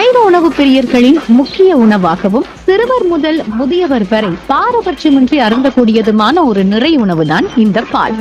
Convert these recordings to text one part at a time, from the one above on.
சைவ உணவு பிரியர்களின் முக்கிய உணவாகவும் சிறுவர் முதல் முதியவர் வரை பாரபட்சமின்றி அருந்தக்கூடியதுமான ஒரு நிறை உணவுதான் இந்த பால்.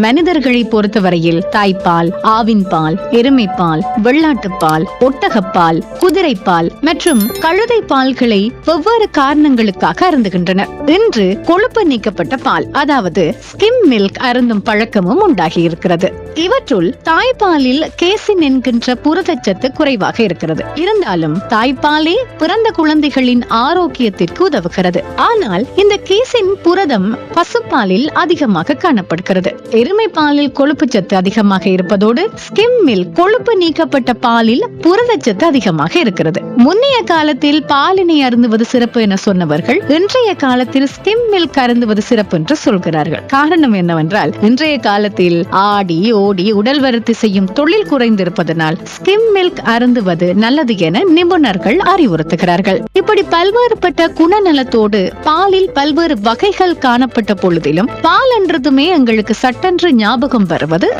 மனிதர்களை பொறுத்தவரையில் தாய்ப்பால் ஆவின் பால் எருமைப்பால் வெள்ளாட்டுப்பால் ஒட்டகப்பால் குதிரைப்பால் மற்றும் கழுதை பால்களை வெவ்வேறு காரணங்களுக்காக அருந்துகின்றனர் இன்று கொழுப்பு நீக்கப்பட்ட பால் அதாவது ஸ்கிம் மில்க் அருந்தும் பழக்கமும் உண்டாகி இருக்கிறது. இவற்றுள் தாய்ப்பாலில் கேசின் என்கின்ற புரதச்சத்து குறைவாக இருக்கிறது. இருந்தாலும் தாய்ப்பாலே பிறந்த குழந்தைகளின் ஆரோக்கியத்திற்கு உதவுகிறது. ஆனால் இந்த கேசின் புரதம் பசுப்பாலில் அதிகமாக காணப்படுகிறது. எருமை பாலில் கொழுப்பு சத்து அதிகமாக இருப்பதோடு ஸ்கிம் மில்க் கொழுப்பு நீக்கப்பட்ட பாலில் புரதச்சத்து அதிகமாக இருக்கிறது. முன்னைய காலத்தில் பாலினை அருந்துவது சிறப்பு என சொன்னவர்கள் இன்றைய காலத்தில் ஸ்கிம் மில்க் அருந்துவது சிறப்பு என்று சொல்கிறார்கள். காரணம் என்னவென்றால் இன்றைய காலத்தில் ஆடி ஓடி உடல் வருத்தி செய்யும் தொழில் குறைந்திருப்பதனால் ஸ்கிம் மில்க் அருந்துவது நல்லது என நிபுணர்கள் அறிவுறுத்துகிறார்கள். இப்படி பல்வேறுபட்ட குணநலத்தோடு பாலில் பல்வேறு வகைகள் காணப்பட்ட பொழுதிலும் பால் என்றதுமே எங்களுக்கு சட்டென்று ஞாபகம் வருவது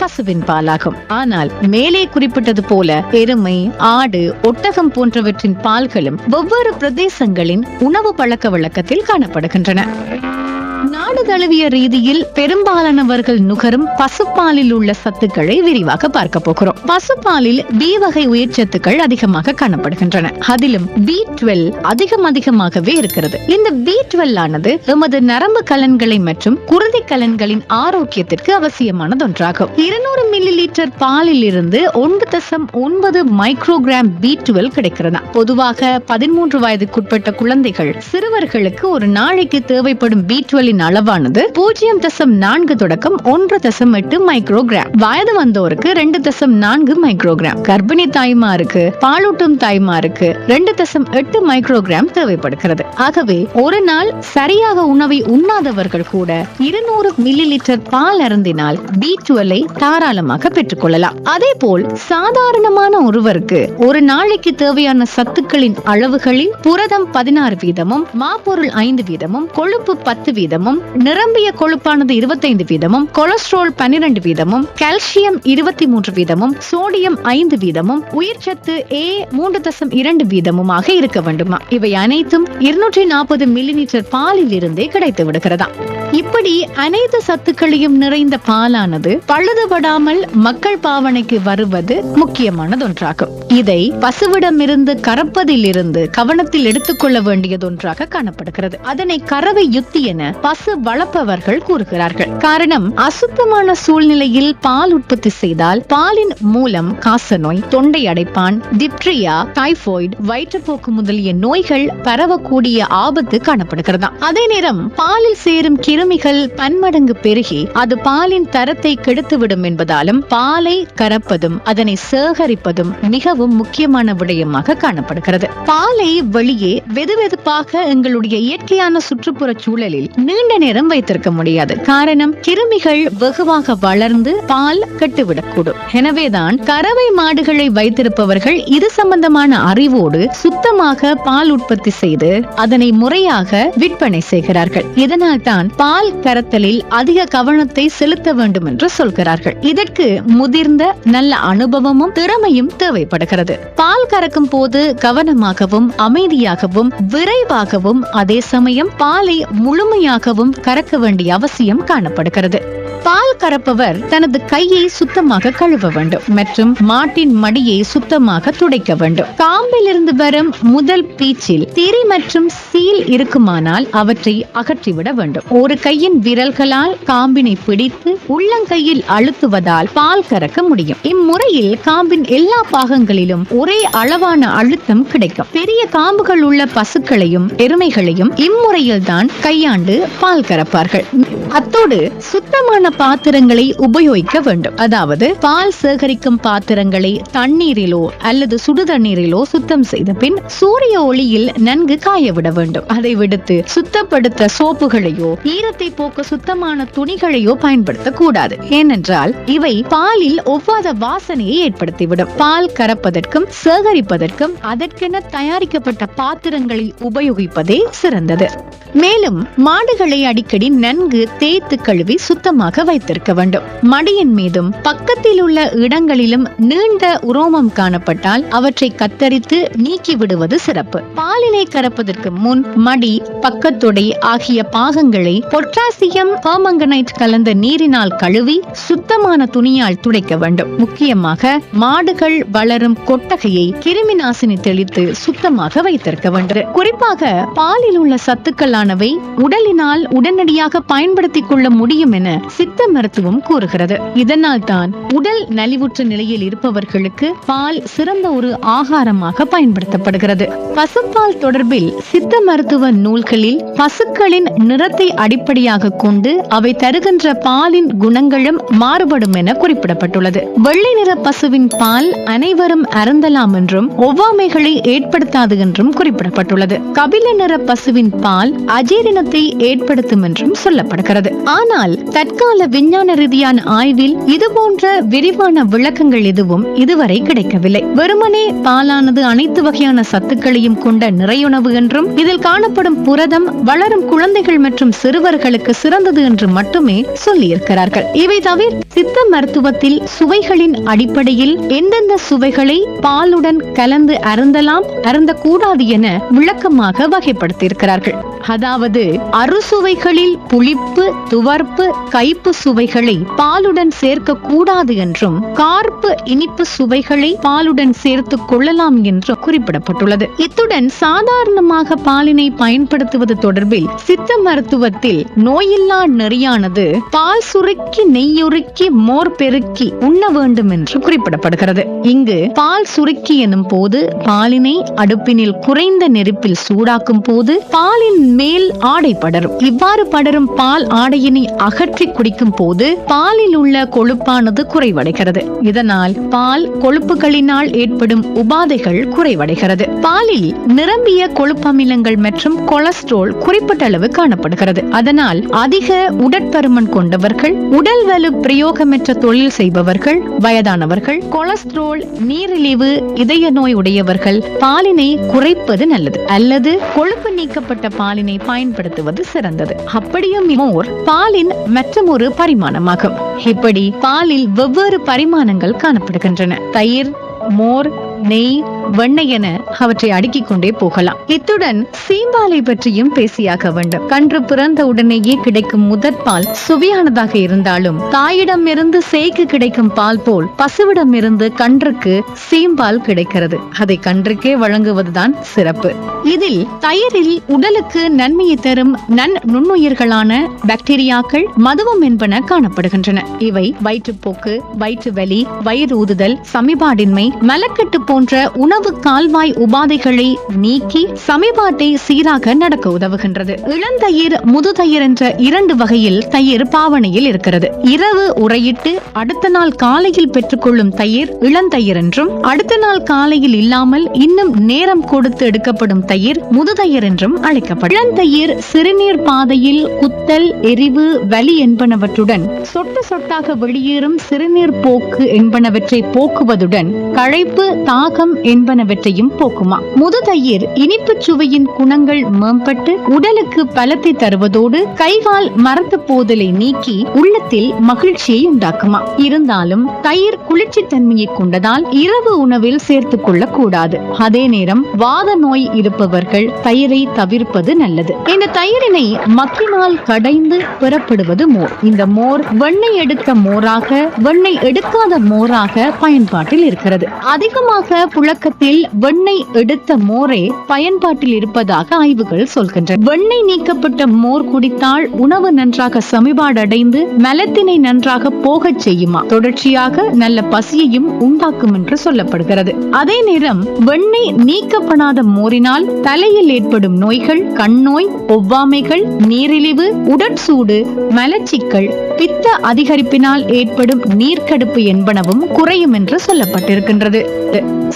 பசுவின் பாலாகும். ஆனால் மேலே குறிப்பிட்டது போல எருமை ஆடு ஒட்டகம் போன்றவற்றின் பால்களும் வெவ்வேறு பிரதேசங்களின் உணவு பழக்க வழக்கத்தில் காணப்படுகின்றன. தழுவிய ரீதியில் பெரும்பாலானவர்கள் நுகரும் பசுப்பாலில் உள்ள சத்துக்களை விரிவாக பார்க்க போகிறோம். பசுப்பாலில் பி வகை உயிர்ச்சத்துக்கள் அதிகமாக காணப்படுகின்றன. அதிலும் பி டுவெல் அதிகம் அதிகமாகவே இருக்கிறது. இந்த பி டுவெல் ஆனது எமது நரம்பு கலன்களை மற்றும் குருதி கலன்களின் ஆரோக்கியத்திற்கு அவசியமானது ஒன்றாகும் இருநூறு மில்லி லிட்டர் பாலில் இருந்து ஒன்று தசம் ஒன்பது மைக்ரோகிராம் பி டுவெல் கிடைக்கிறதா? பொதுவாக பதிமூன்று வயதுக்குட்பட்ட குழந்தைகள் சிறுவர்களுக்கு ஒரு நாளைக்கு தேவைப்படும் பி டுவெலின் அளவானது பூஜ்ஜியம் தசம் நான்கு தொடக்கம் ஒன்று தசம் எட்டு மைக்ரோகிராம். வயது வந்தோருக்கு ரெண்டு தசம் நான்கு மைக்ரோகிராம். கர்ப்பிணி தாய்மாருக்கு பாலூட்டும் தாய்மாருக்கு ரெண்டு தசம் எட்டு மைக்ரோகிராம் தேவைப்படுகிறது. ஆகவே ஒரு நாள் சரியாக உணவை உண்ணாதவர்கள் கூட இருநூறு மில்லி லிட்டர் பால் அருந்தினால் பி டுவெல்லை தாராளமாக பெற்றுக்கொள்ளலாம். அதே போல் சாதாரணமான ஒருவருக்கு ஒரு நாளைக்கு தேவையான சத்துக்களின் அளவுகளில் புரதம் பதினாறு வீதமும் மாப்பொருள் ஐந்து வீதமும் கொழுப்பு பத்து வீதமும் நிரம்பிய கொழுப்பானது இருபத்தைந்து வீதமும் கொலஸ்ட்ரால் பன்னிரண்டு வீதமும் கால்சியம் இருபத்தி மூன்று வீதமும் சோடியம் ஐந்து வீதமும் உயிர்ச்சத்து ஏ மூன்று தசம் இரண்டு வீதமுமாக இருக்க வேண்டுமா? இவை அனைத்தும் இருநூற்றி நாற்பது மில்லிமீட்டர் பாலில் இருந்தே கிடைத்து விடுகிறதா? இப்படி அனைத்து சத்துக்களையும் நிறைந்த பாலானது பழுதுபடாமல் மக்கள் பாவனைக்கு வருவது முக்கியமானது ஒன்றாகும். இதை பசுவிடமிருந்து கறப்பதிலிருந்து கவனத்தில் எடுத்துக்கொள்ள வேண்டியது ஒன்றாக காணப்படுகிறது. அதனை கறவை யுத்தி என பசு வளர்ப்பவர்கள் கூறுகிறார்கள். காரணம் அசுத்தமான சூழ்நிலையில் பால் உற்பத்தி செய்தால் பாலின் மூலம் காசநோய் தொண்டை அடைப்பான் டிப்ட்ரியா டைபாய்டு வயிற்றுப்போக்கு முதலிய நோய்கள் பரவக்கூடிய ஆபத்து காணப்படுகிறதா அதே நேரம் பாலில் சேரும் கே கிருமிகள் பன்மடங்கு பெருகி அது பாலின் தரத்தை கெடுத்துவிடும் என்பதாலும் பாலை கறப்பதும் அதனை சேகரிப்பதும் மிகவும் முக்கியமான விடயமாக காணப்படுகிறது. பாலை வெளியே வெதுவெதுப்பாக எங்களுடைய இயற்கையான சுற்றுப்புற சூழலில் நீண்ட நேரம் வைத்திருக்க முடியாது. காரணம் கிருமிகள் வெகுவாக வளர்ந்து பால் கெட்டுவிடக்கூடும். எனவேதான் கறவை மாடுகளை வைத்திருப்பவர்கள் இது சம்பந்தமான அறிவோடு சுத்தமாக பால் உற்பத்தி செய்து அதனை முறையாக விற்பனை செய்கிறார்கள். இதனால் தான் பால் கறத்தலில் அதிக கவனத்தை செலுத்த வேண்டும் என்று சொல்கிறார்கள். இதற்கு முதிர்ந்த நல்ல அனுபவமும் திறமையும் தேவைப்படுகிறது. பால் கறக்கும் போது கவனமாகவும் அமைதியாகவும் விரைவாகவும் அதே சமயம் பாலை முழுமையாகவும் கறக்க வேண்டிய அவசியம் காணப்படுகிறது. பால் கறப்பவர் தனது கையை சுத்தமாக கழுவ வேண்டும் மற்றும் மாட்டின் மடியை சுத்தமாக துடைக்க வேண்டும். காம்பிலிருந்து வரும் முதல் பீச்சில் திரி மற்றும் சீல் இருக்குமானால் அவற்றை அகற்றிவிட வேண்டும். ஒரு கையின் விரல்களால் காம்பினை பிடித்து உள்ளங்கையில் அழுத்துவதால் பால் கறக்க முடியும். இம்முறையில் காம்பின் எல்லா பாகங்களிலும் ஒரே அளவான அழுத்தம் கிடைக்கும். பெரிய காம்புகள் உள்ள பசுக்களையும் எருமைகளையும் இம்முறையில் தான் கையாண்டு பால் கறப்பார்கள். அத்தோடு சுத்தமான பாத்திரங்களை உபயோகிக்க வேண்டும். அதாவது பால் சேகரிக்கும் பாத்திரங்களை தண்ணீரிலோ அல்லது சுடுதண்ணீரிலோ சுத்தம் செய்த பின் சூரிய ஒளியில் நன்கு காய விட வேண்டும். அதை விடுத்து சுத்தப்படுத்த சோப்புகளையோ ஈரத்தை போக்க சுத்தமான துணிகளையோ பயன்படுத்த கூடாது ஏனென்றால் இவை பாலில் ஒவ்வாத வாசனையை ஏற்படுத்திவிடும். பால் கறப்பதற்கும் சேகரிப்பதற்கும் அதற்கென தயாரிக்கப்பட்ட பாத்திரங்களை உபயோகிப்பதே சிறந்தது. மேலும் மாடுகளை அடிக்கடி நன்கு தேய்த்து கழுவி சுத்தமாக வைத்திருக்க வேண்டும். மடியின் மீதும் பக்கத்தில் உள்ள இடங்களிலும் நீண்ட உரோமம் காணப்பட்டால் அவற்றை கத்தரித்து நீக்கி விடுவது சிறப்பு. பாலினை கறப்பதற்கு முன் மடி பக்கத்தொடை ஆகிய பாகங்களை பொட்டாசியம் பெர்மங்கனைட் கலந்த நீரினால் கழுவி சுத்தமான துணியால் துடைக்க வேண்டும். முக்கியமாக மாடுகள் வளரும் கொட்டகையை கிருமி நாசினி தெளித்து சுத்தமாக வைத்திருக்க வேண்டும். குறிப்பாக பாலில் உள்ள சத்துக்களானவை உடலினால் உடனடியாக பயன்படுத்திக் கொள்ள முடியும் என சித்த சித்த மருத்துவம் கூறுகிறது. இதனால் தான் உடல் நலிவுற்ற நிலையில் இருப்பவர்களுக்கு பால் சிறந்த ஒரு ஆகாரமாக பயன்படுத்தப்படுகிறது. பசுப்பால் தொடர்பில் சித்த மருத்துவ நூல்களில் பசுக்களின் நிறத்தை அடிப்படையாக கொண்டு அவை தருகின்ற பாலின் குணங்களும் மாறுபடும் என குறிப்பிடப்பட்டுள்ளது. வெள்ளை நிற பசுவின் பால் அனைவரும் அருந்தலாம் என்றும் ஒவ்வாமைகளை ஏற்படுத்தாது என்றும் குறிப்பிடப்பட்டுள்ளது. கபில நிற பசுவின் பால் அஜீரணத்தை ஏற்படுத்தும் என்றும் சொல்லப்படுகிறது. ஆனால் தற்கால விஞ்ஞான ரீதியான ஆய்வில் இது போன்ற விரிவான விளக்கங்கள் எதுவும் இதுவரை கிடைக்கவில்லை. வெறுமனே பாலானது அனைத்து வகையான சத்துக்களையும் கொண்ட நிறையுணவு என்றும் இதில் காணப்படும் புரதம் வளரும் குழந்தைகள் மற்றும் சிறுவர்களுக்கு சிறந்தது என்று மட்டுமே சொல்லியிருக்கிறார்கள். இவை தவிர சித்த மருத்துவத்தில் சுவைகளின் அடிப்படையில் எந்தெந்த சுவைகளை பாலுடன் கலந்து அருந்தலாம் அருந்தக்கூடாது என விளக்கமாக வகைப்படுத்தியிருக்கிறார்கள். அதாவது அறுசுவைகளில் புளிப்பு துவர்ப்பு கைப்பு சுவைகளை பாலுடன் சேர்க்க கூடாது என்றும் கார்ப்பு இனிப்பு சுவைகளை பாலுடன் சேர்த்து கொள்ளலாம் என்றும் குறிப்பிடப்பட்டுள்ளது. இத்துடன் சாதாரணமாக பாலினை பயன்படுத்துவது தொடர்பில் சித்த மருத்துவத்தில் நோயில்லா நெறியானது பால் சுருக்கி நெய்யுருக்கி மோர் பெருக்கி உண்ண வேண்டும் என்று குறிப்பிடப்படுகிறது. இங்கு பால் சுருக்கி எனும் போது பாலினை அடுப்பினில் குறைந்த நெருப்பில் சூடாக்கும் போது பாலின் மேல் ஆடை படரும். இவ்வாறு படரும் பால் ஆடையினை அகற்றி குடிக்க குடிக்கும் போது பாலில் உள்ள கொழுப்பானது குறைவடைகிறது. இதனால் பால் கொழுப்புகளினால் ஏற்படும் உபாதைகள் குறைவடைகிறது. பாலில் நிரம்பிய கொழுப்பமிலங்கள் மற்றும் கொலஸ்ட்ரால் குறிப்பிட்ட அளவு காணப்படுகிறது. அதனால் அதிக உடற்பருமன் கொண்டவர்கள் உடல் வலு பிரயோகமற்ற தொழில் செய்பவர்கள் வயதானவர்கள் கொலஸ்ட்ரால் நீரிழிவு இதய நோய் உடையவர்கள் பாலினை குறைப்பது நல்லது. அல்லது கொழுப்பு நீக்கப்பட்ட பாலினை பயன்படுத்துவது சிறந்தது. அப்படியும் மோர் பாலின் மற்றொரு பரிமாணமாகும். இப்படி பாலில் வெவ்வேறு பரிமாணங்கள் காணப்படுகின்றன. தயிர் மோர் நெய் வெண்ணெய் என அவற்றை அடுக்கிக் கொண்டே போகலாம். இத்துடன் சீம்பாலை பற்றியும் பேசியாக வேண்டும். கன்று பிறந்த உடனேயே கிடைக்கும் முதற் பால் சுவையானதாக இருந்தாலும் தாயிடம் இருந்து சேய்க்கு கிடைக்கும் பால் போல் பசுவிடம் இருந்து கன்றுக்கு சீம்பால் கிடைக்கிறது. அதை கன்றுக்கே வழங்குவதுதான் சிறப்பு. இதில் தயிரில் உடலுக்கு நன்மையை தரும் நன் நுண்ணுயிர்களான பாக்டீரியாக்கள் மதுவம் என்பன காணப்படுகின்றன. இவை வயிற்றுப்போக்கு வயிற்று வலி வயிறு ஊதுதல் சமிபாடின்மை மலக்கட்டு போன்ற உணவு உணவு கால்வாய் உபாதைகளை நீக்கி சமிபாட்டை சீராக நடக்க உதவுகின்றது. இளந்தயிர் முதுதயிர் என்ற இரண்டு வகையில் தயிர் பாவனையில் இருக்கிறது. இரவு உரையிட்டு அடுத்த நாள் காலையில் பெற்றுக்கொள்ளும் தயிர் இளந்தயிர் என்றும் அடுத்த நாள் காலையில் இல்லாமல் இன்னும் நேரம் கொடுத்து எடுக்கப்படும் தயிர் முதுதயிர் என்றும் அழைக்கப்படும். இளந்தயிர் சிறுநீர் பாதையில் குத்தல் எரிவு வலி என்பனவற்றுடன் சொட்டு சொட்டாக வெளியேறும் சிறுநீர் போக்கு என்பனவற்றை போக்குவதுடன் களைப்பு தாகம் என்பனவற்றையும் போக்குமா? முதுதயிர் இனிப்பு சுவையின் குணங்கள் மேம்பட்டு உடலுக்கு பலத்தை தருவதோடு கைவால் மரத்து போதலை நீக்கி உள்ளத்தில் மகிழ்ச்சியை உண்டாக்குமா? இருந்தாலும் தயிர் குளிர்ச்சி தன்மையை கொண்டதால் இரவு உணவில் சேர்த்துக் கொள்ள கூடாது அதே நேரம் வாத நோய் இருப்பவர்கள் தயிரை தவிர்ப்பது நல்லது. இந்த தயிரினை மக்கினால் கடைந்து பெறப்படுவது மோர். இந்த மோர் வெண்ணெய் எடுத்த மோராக வெண்ணெய் எடுக்காத மோராக பயன்பாட்டில் இருக்கிறது. அதிகமாக புழக்கத்தில் வெண்ணெய் எடுத்த மோரே பயன்பாட்டில் இருப்பதாக ஆய்வுகள் சொல்கின்றன. வெண்ணெய் நீக்கப்பட்ட மோர் குடித்தால் உணவு நன்றாக சமிபாடு அடைந்து மலத்தினை நன்றாக போகச் செய்யுமா? தொடர்ச்சியாக நல்ல பசியையும் உண்டாக்கும் என்று சொல்லப்படுகிறது. அதே நேரம் வெண்ணெய் நீக்கப்படாத மோரினால் தலையில் ஏற்படும் நோய்கள் கண்ணோய் ஒவ்வாமைகள் நீரிழிவு உடற்சூடு மலச்சிக்கல் பித்த அதிகரிப்பினால் ஏற்படும் நீர்க்கடுப்பு என்பனவும் குறையும் என்று சொல்லப்பட்டிருக்கின்றது.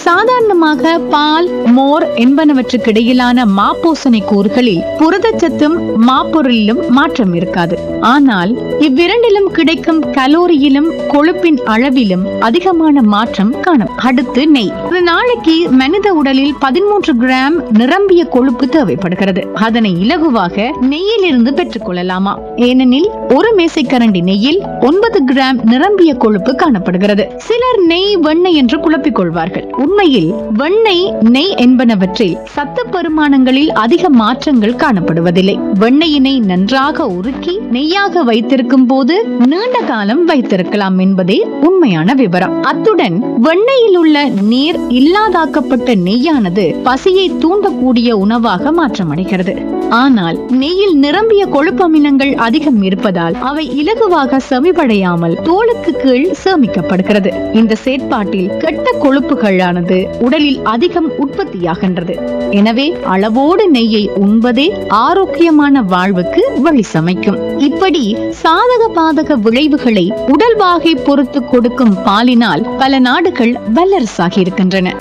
சாதாரண சாதாரணமாக பால் மோர் என்பனவற்றுக்கு இடையிலான மாப்போசனை கூறுகளில் புரதச்சத்தும் மாப்பொருளிலும் மாற்றம் இருக்காது. ஆனால் இவ்விரண்டிலும் கிடைக்கும் கலோரியிலும் கொழுப்பின் அளவிலும் அதிகமான மாற்றம் காணும். அடுத்து நெய். ஒரு நாளைக்கு மனித உடலில் பதிமூன்று கிராம் நிரம்பிய கொழுப்பு தேவைப்படுகிறது. அதனை இலகுவாக நெய்யிலிருந்து பெற்றுக் கொள்ளலாமா ஏனெனில் ஒரு மேசைக்கரண்டி நெய்யில் ஒன்பது கிராம் நிரம்பிய கொழுப்பு காணப்படுகிறது. சிலர் நெய் வெண்ணெய் என்று குழப்பிக் கொள்வார்கள். உண்மையில் வெண்ணெய் நெய் என்பனவற்றில் சத்து பரிமாணங்களில் அதிக மாற்றங்கள் காணப்படுவதில்லை. வெண்ணெயினை நன்றாக உருக்கி நெய்யாக வைத்திருக்கும் போது நீண்ட காலம் வைத்திருக்கலாம் என்பதே உண்மையான விவரம். அத்துடன் வெண்ணெயில் உள்ள நீர் இல்லாதாக்கப்பட்ட நெய்யானது பசியை தூண்டக்கூடிய உணவாக மாற்றமடைகிறது. ஆனால் நெய்யில் நிரம்பிய கொழுப்பமிலங்கள் அதிகம் இருப்பதால் அவை இலகுவாக செமிபடையாமல் தோலுக்கு கீழ் சேமிக்கப்படுகிறது. இந்த செயற்பாட்டில் கெட்ட கொழுப்புகளானது உடலில் அதிகம் உற்பத்தியாகின்றது. எனவே அளவோடு நெய்யை உண்பதே ஆரோக்கியமான வாழ்வுக்கு வழி சமைக்கும். இப்படி சாதக பாதக விளைவுகளை உடல் வாகை பொறுத்து கொடுக்கும் பாலினால் பல நாடுகள் வல்லரசாகி இருக்கின்றன.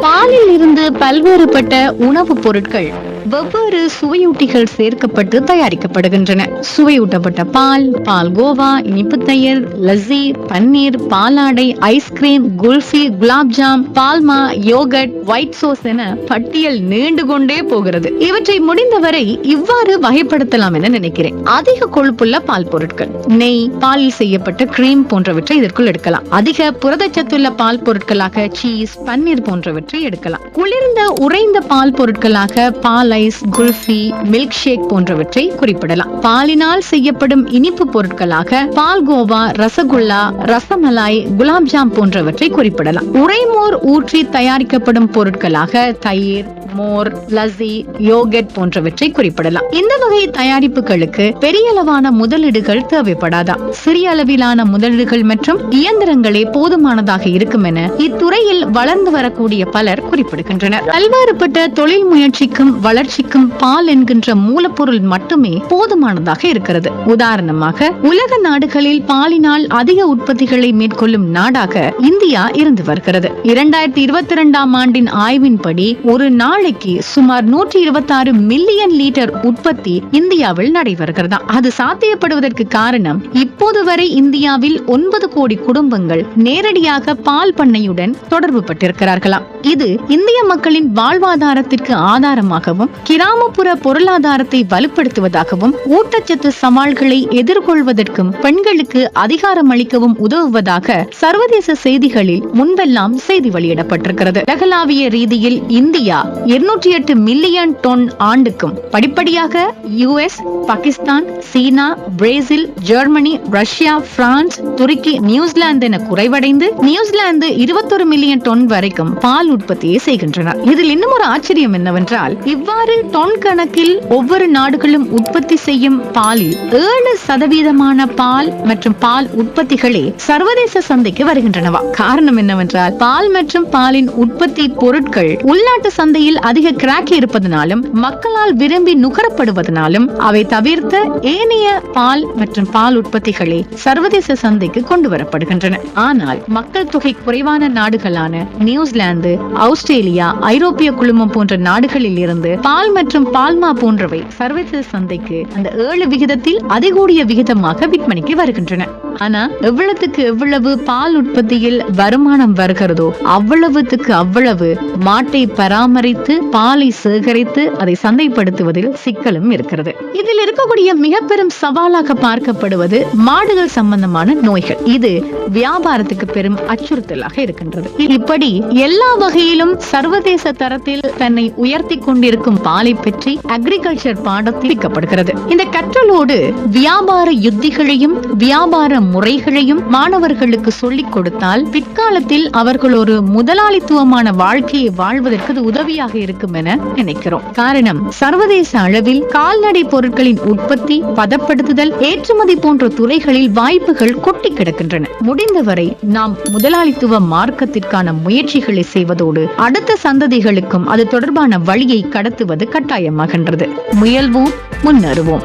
பாலில் இருந்து பல்வேறுபட்ட உணவுப் பொருட்கள் வெவ்வேறு சுவையூட்டிகள் சேர்க்கப்பட்டு தயாரிக்கப்படுகின்றன. சுவையூட்டப்பட்ட பால் பால் கோவா இனிப்பு தயிர் லஸ்ஸி பன்னீர் பாலாடை ஐஸ்கிரீம் குல்ஃபி குலாப்ஜாம் பால்மா யோகட் ஒயிட் சோஸ் என பட்டியல் நீண்டு கொண்டே போகிறது. இவற்றை முடிந்தவரை இவ்வாறு வகைப்படுத்தலாம் என நினைக்கிறேன். அதிக கொழுப்புள்ள பால் பொருட்கள் நெய் பாலில் செய்யப்பட்ட கிரீம் போன்றவற்றை இதற்குள் எடுக்கலாம். அதிக புரதச்சத்துள்ள பால் பொருட்களாக சீஸ் பன்னீர் போன்றவற்றை எடுக்கலாம். குளிர்ந்த உறைந்த பால் பொருட்களாக பால் ஐஸ் குல்ஃபி மில்க் ஷேக் போன்றவற்றை குறிப்பிடலாம். பாலினால் செய்யப்படும் இனிப்பு பொருட்களாக பால்கோவா ரசகுல்லா ரசமலாய் குலாப்ஜாம் போன்றவற்றை குறிப்பிடலாம். உறைமோர் ஊற்றி தயாரிக்கப்படும் பொருட்களாக தயிர் மோர் லசி யோகட் போன்றவற்றை குறிப்பிடலாம். இந்த வகை தயாரிப்புகளுக்கு பெரிய அளவான முதலீடுகள் தேவைப்படாதா? சிறிய அளவிலான முதலீடுகள் மற்றும் இயந்திரங்களே போதுமானதாக இருக்கும் என இத்துறையில் வளர்ந்து வரக்கூடிய பலர் குறிப்பிடுகின்றனர். பல்வேறுபட்ட தொழில் முயற்சிக்கும் வளர்ச்சிக்கும் பால் என்கின்ற மூலப்பொருள் மட்டுமே போதுமானதாக இருக்கிறது. உதாரணமாக உலக நாடுகளில் பாலினால் அதிக உற்பத்திகளை மேற்கொள்ளும் நாடாக இந்தியா இருந்து வருகிறது. இரண்டாயிரத்தி இருபத்தி இரண்டாம் ஆண்டின் ஆய்வின்படி ஒரு நாளைக்கு சுமார் நூற்றி இருபத்தி ஆறு மில்லியன் லிட்டர் உற்பத்தி இந்தியாவில் நடைபெறுகிறதா அது சாத்தியப்படுவதற்கு காரணம் இப்போது வரை இந்தியாவில் ஒன்பது கோடி குடும்பங்கள் நேரடியாக பால் பண்ணையுடன் தொடர்பு பட்டிருக்கிறார்களாம். இது இந்திய மக்களின் வாழ்வாதாரத்திற்கு ஆதாரமாகவும் கிராமப்புற பொருளாதாரத்தை வலுப்படுத்துவதாகவும் ஊட்டச்சத்து சவால்களை எதிர்கொள்வதற்கும் பெண்களுக்கு அதிகாரம் அளிக்கவும் உதவுவதாக சர்வதேச செய்திகளில் முன்பெல்லாம் செய்தி வெளியிடப்பட்டிருக்கிறது. உலகளாவிய ரீதியில் இந்தியா இருநூற்றி எட்டு மில்லியன் டொன் ஆண்டுக்கும் படிப்படியாக யுஎஸ் பாகிஸ்தான் சீனா பிரேசில் ஜெர்மனி ரஷ்யா பிரான்ஸ் துருக்கி நியூசிலாந்து என குறைவடைந்து நியூசிலாந்து இருபத்தொரு மில்லியன் டொன் வரைக்கும் பால் உற்பத்தியை செய்கின்றனர் இதில் இன்னும் ஒரு ஆச்சரியம் என்னவென்றால் இவ்வாறு டொன் கணக்கில் ஒவ்வொரு நாடுகளும் உற்பத்தி செய்யும் பாலில் ஏழு சதவீதமான பால் மற்றும் பால் உற்பத்திகளே சர்வதேச சந்தைக்கு வருகின்றனவா? காரணம் என்னவென்றால் பால் மற்றும் பாலின் உற்பத்தி பொருட்கள் உள்நாட்டு சந்தையில் அதிக கிராக்கி இருப்பதனாலும் மக்களால் விரும்பி நுகரப்படுவதனாலும் அவை தவிர்த்த ஏனைய பால் மற்றும் பால் உற்பத்திகளே சர்வதேச சந்தைக்கு கொண்டு வரப்படுகின்றன. ஆனால் மக்கள் தொகை குறைவான நாடுகளான நியூசிலாந்து ஆஸ்திரேலியா ஐரோப்பிய குழுமம் போன்ற நாடுகளில் இருந்து பால் மற்றும் பால்மா போன்றவை சர்வதேச சந்தைக்கு அந்த ஏழு விகிதத்தில் அதிகூடிய விகிதமாக விற்பனைக்கு வருகின்றன. ஆனா எவ்வளவுக்கு எவ்வளவு பால் உற்பத்தியில் வருமானம் வருகிறதோ அவ்வளவுக்கு அவ்வளவு மாட்டை பராமரித்து பாலை சேகரித்து அதை சந்தைப்படுத்துவதில் சிக்கலும் இருக்கிறது. இதில் இருக்கக்கூடிய மிக பெரும் சவாலாக பார்க்கப்படுவது மாடுகள் சம்பந்தமான நோய்கள். இது வியாபாரத்துக்கு பெரும் அச்சுறுத்தலாக இருக்கின்றது. இப்படி எல்லா வகையிலும் சர்வதேச தரத்தில் தன்னை உயர்த்தி கொண்டிருக்கும் பாலை பற்றி அக்ரிகல்ச்சர் பாடத்தில் விற்கப்படுகிறது இந்த கற்றலோடு வியாபார யுத்திகளையும் வியாபார முறைகளையும் மாணவர்களுக்கு சொல்லிக் கொடுத்தால் பிற்காலத்தில் அவர்கள் ஒரு முதலாளித்துவமான வாழ்க்கையை வாழ்வதற்கு உதவியாக இருக்கும் என நினைக்கிறோம். காரணம் சர்வதேச அளவில் கால்நடை பொருட்களின் உற்பத்தி பதப்படுத்துதல் ஏற்றுமதி போன்ற துறைகளில் வாய்ப்புகள் கொட்டி கிடக்கின்றன. முடிந்தவரை நாம் முதலாளித்துவ மார்க்கத்திற்கான முயற்சிகளை செய்வதோடு அடுத்த சந்ததிகளுக்கும் அது தொடர்பான வழியை கடத்துவது கட்டாயமாகின்றது. முயல்வோம் முன்னேறுவோம்.